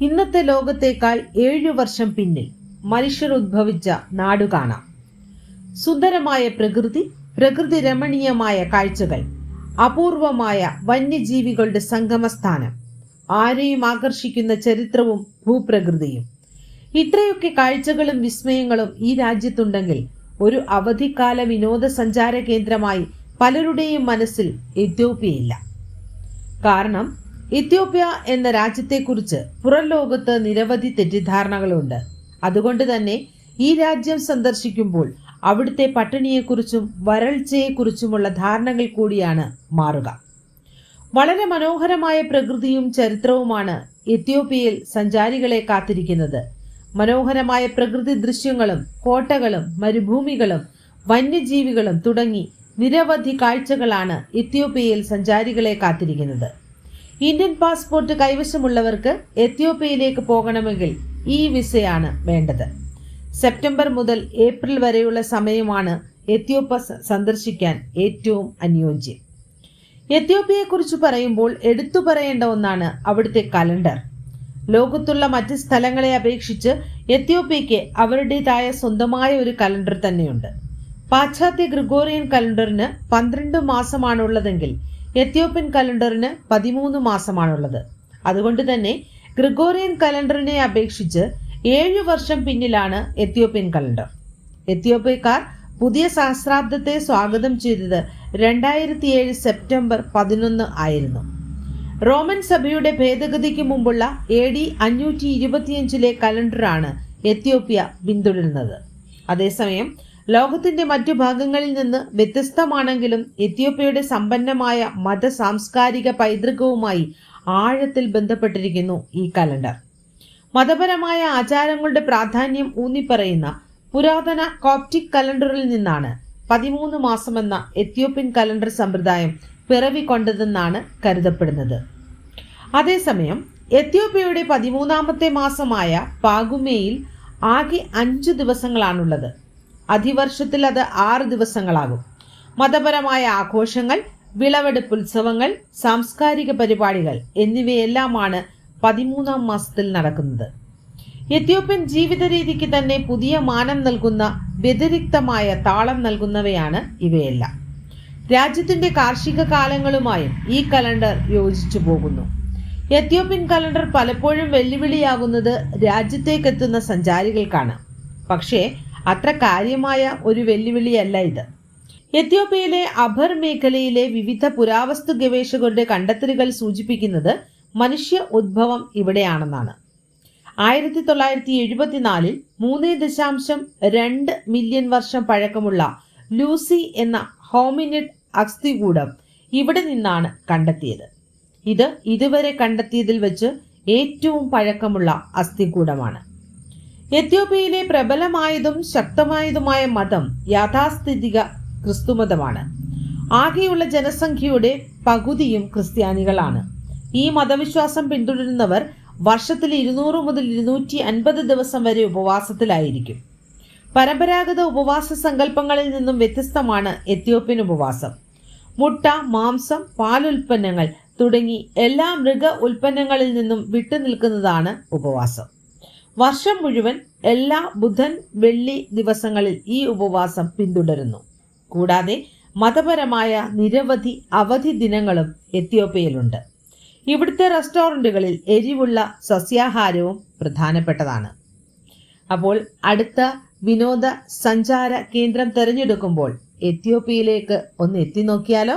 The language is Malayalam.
ഇന്നത്തെ ലോകത്തേക്കാൾ ഏഴു വർഷം പിന്നിൽ മനുഷ്യർ ഉദ്ഭവിച്ച നാടു കാണാം. സുന്ദരമായ പ്രകൃതി പ്രകൃതി രമണീയമായ കാഴ്ചകൾ അപൂർവമായ വന്യജീവികളുടെ സംഗമസ്ഥാനം ആരെയും ആകർഷിക്കുന്ന ചരിത്രവും ഭൂപ്രകൃതിയും. ഇത്രയൊക്കെ കാഴ്ചകളും വിസ്മയങ്ങളും ഈ രാജ്യത്തുണ്ടെങ്കിൽ ഒരു അവധിക്കാല വിനോദസഞ്ചാര കേന്ദ്രമായി പലരുടെയും മനസ്സിൽ എത്യോപ്യയില്ല. കാരണം എത്യോപ്യ എന്ന രാജ്യത്തെക്കുറിച്ച് പുറം ലോകത്ത് നിരവധി തെറ്റിദ്ധാരണകളുണ്ട്. അതുകൊണ്ട് തന്നെ ഈ രാജ്യം സന്ദർശിക്കുമ്പോൾ അവിടുത്തെ പട്ടിണിയെക്കുറിച്ചും വരൾച്ചയെക്കുറിച്ചുമുള്ള ധാരണകൾ കൂടിയാണ് മാറുക. വളരെ മനോഹരമായ പ്രകൃതിയും ചരിത്രവുമാണ് എത്യോപ്യയിൽ സഞ്ചാരികളെ കാത്തിരിക്കുന്നത്. മനോഹരമായ പ്രകൃതി ദൃശ്യങ്ങളും കോട്ടകളും മരുഭൂമികളും വന്യജീവികളും തുടങ്ങി നിരവധി കാഴ്ചകളാണ് എത്യോപ്യയിൽ സഞ്ചാരികളെ കാത്തിരിക്കുന്നത്. ഇന്ത്യൻ പാസ്പോർട്ട് കൈവശമുള്ളവർക്ക് എത്യോപ്യയിലേക്ക് പോകണമെങ്കിൽ ഈ വിസയാണ് വേണ്ടത്. സെപ്റ്റംബർ മുതൽ ഏപ്രിൽ വരെയുള്ള സമയമാണ് എത്യോപ്യ സന്ദർശിക്കാൻ ഏറ്റവും അനുയോജ്യം. എത്യോപ്യയെക്കുറിച്ച് പറയുമ്പോൾ എടുത്തു പറയേണ്ട ഒന്നാണ് അവിടുത്തെ കലണ്ടർ. ലോകത്തുള്ള മറ്റ് സ്ഥലങ്ങളെ അപേക്ഷിച്ച് എത്യോപ്യയ്ക്ക് അവരുടേതായ സ്വന്തമായ ഒരു കലണ്ടർ തന്നെയുണ്ട്. പാശ്ചാത്യ ഗ്രിഗോറിയൻ കലണ്ടറിന് പന്ത്രണ്ട് മാസമാണുള്ളതെങ്കിൽ എത്യോപ്യൻ കലണ്ടറിന് പതിമൂന്ന് മാസമാണുള്ളത്. അതുകൊണ്ട് തന്നെ ഗ്രിഗോറിയൻ കലണ്ടറിനെ അപേക്ഷിച്ച് ഏഴു വർഷം പിന്നിലാണ് എത്യോപ്യൻ കലണ്ടർ. എത്യോപ്യക്കാർ പുതിയ സഹസ്രാബ്ദത്തെ സ്വാഗതം ചെയ്തത് രണ്ടായിരത്തി ഏഴ് സെപ്റ്റംബർ പതിനൊന്ന് ആയിരുന്നു. റോമൻ സഭയുടെ ഭേദഗതിക്ക് മുമ്പുള്ള എ ഡി അഞ്ഞൂറ്റി ഇരുപത്തിയഞ്ചിലെ കലണ്ടറാണ് എത്യോപ്യ പിന്തുടരുന്നത്. അതേസമയം ലോകത്തിന്റെ മറ്റു ഭാഗങ്ങളിൽ നിന്ന് വ്യത്യസ്തമാണെങ്കിലും എത്യോപ്യയുടെ സമ്പന്നമായ മത സാംസ്കാരിക പൈതൃകവുമായി ആഴത്തിൽ ബന്ധപ്പെട്ടിരിക്കുന്നു ഈ കലണ്ടർ. മതപരമായ ആചാരങ്ങളുടെ പ്രാധാന്യം ഊന്നിപ്പറയുന്ന പുരാതന കോപ്റ്റിക് കലണ്ടറിൽ നിന്നാണ് പതിമൂന്ന് എന്ന എത്യോപ്യൻ കലണ്ടർ സമ്പ്രദായം പിറവിക്കൊണ്ടതെന്നാണ് കരുതപ്പെടുന്നത്. അതേസമയം എത്യോപ്യയുടെ പതിമൂന്നാമത്തെ മാസമായ പാഗുമേയിൽ ആകെ അഞ്ചു ദിവസങ്ങളാണുള്ളത്. അതിവർഷത്തിൽ അത് ആറ് ദിവസങ്ങളാകും. മതപരമായ ആഘോഷങ്ങൾ വിളവെടുപ്പ് ഉത്സവങ്ങൾ സാംസ്കാരിക പരിപാടികൾ എന്നിവയെല്ലാമാണ് പതിമൂന്നാം മാസത്തിൽ നടക്കുന്നത്. എത്യോപ്യൻ ജീവിത രീതിക്ക് തന്നെ പുതിയ മാനം നൽകുന്ന വ്യതിരിക്തമായ താളം നൽകുന്നവയാണ് ഇവയെല്ലാം. രാജ്യത്തിന്റെ കാർഷിക കാലങ്ങളുമായും ഈ കലണ്ടർ യോജിച്ചു പോകുന്നു. എത്യോപ്യൻ കലണ്ടർ പലപ്പോഴും വെല്ലുവിളിയാകുന്നത് രാജ്യത്തേക്കെത്തുന്ന സഞ്ചാരികൾക്കാണ്. പക്ഷേ അത്ര കാര്യമായ ഒരു വെല്ലുവിളിയല്ല ഇത്. എത്യോപ്യയിലെ അഭർ മേഖലയിലെ വിവിധ പുരാവസ്തു ഗവേഷകരുടെ കണ്ടെത്തലുകൾ സൂചിപ്പിക്കുന്നത് മനുഷ്യ ഉദ്ഭവം ഇവിടെയാണെന്നാണ്. ആയിരത്തി തൊള്ളായിരത്തി എഴുപത്തിനാലിൽ മൂന്ന് ദശാംശം രണ്ട് മില്യൺ വർഷം പഴക്കമുള്ള ലൂസി എന്ന ഹോമിനിഡ് അസ്ഥികൂടം ഇവിടെ നിന്നാണ് കണ്ടെത്തിയത്. ഇത് ഇതുവരെ കണ്ടെത്തിയതിൽ വെച്ച് ഏറ്റവും പഴക്കമുള്ള അസ്ഥികൂടമാണ്. എത്യോപ്യയിലെ പ്രബലമായതും ശക്തമായതുമായ മതം യാഥാസ്ഥിതിക ക്രിസ്തുമതമാണ്. ആകെയുള്ള ജനസംഖ്യയുടെ പകുതിയും ക്രിസ്ത്യാനികളാണ്. ഈ മതവിശ്വാസം പിന്തുടരുന്നവർ വർഷത്തിൽ ഇരുന്നൂറ് മുതൽ ഇരുന്നൂറ്റി അൻപത് ദിവസം വരെ ഉപവാസത്തിലായിരിക്കും. പരമ്പരാഗത ഉപവാസ സങ്കല്പങ്ങളിൽ നിന്നും വ്യത്യസ്തമാണ് എത്യോപ്യൻ ഉപവാസം. മുട്ട മാംസം പാലുൽപ്പന്നങ്ങൾ തുടങ്ങി എല്ലാ മൃഗ ഉൽപ്പന്നങ്ങളിൽ നിന്നും വിട്ടുനിൽക്കുന്നതാണ് ഉപവാസം. വർഷം മുഴുവൻ എല്ലാ ബുധൻ വെള്ളി ദിവസങ്ങളിൽ ഈ ഉപവാസം പിന്തുടരുന്നു. കൂടാതെ മതപരമായ നിരവധി അവധി ദിനങ്ങളും എത്യോപ്യയിലുണ്ട്. ഇവിടുത്തെ റെസ്റ്റോറന്റുകളിൽ എരിവുള്ള സസ്യാഹാരവും പ്രധാനപ്പെട്ടതാണ്. അപ്പോൾ അടുത്ത വിനോദ സഞ്ചാര കേന്ദ്രം തിരഞ്ഞെടുക്കുമ്പോൾ എത്യോപ്യയിലേക്ക് ഒന്ന് എത്തി നോക്കിയാലോ?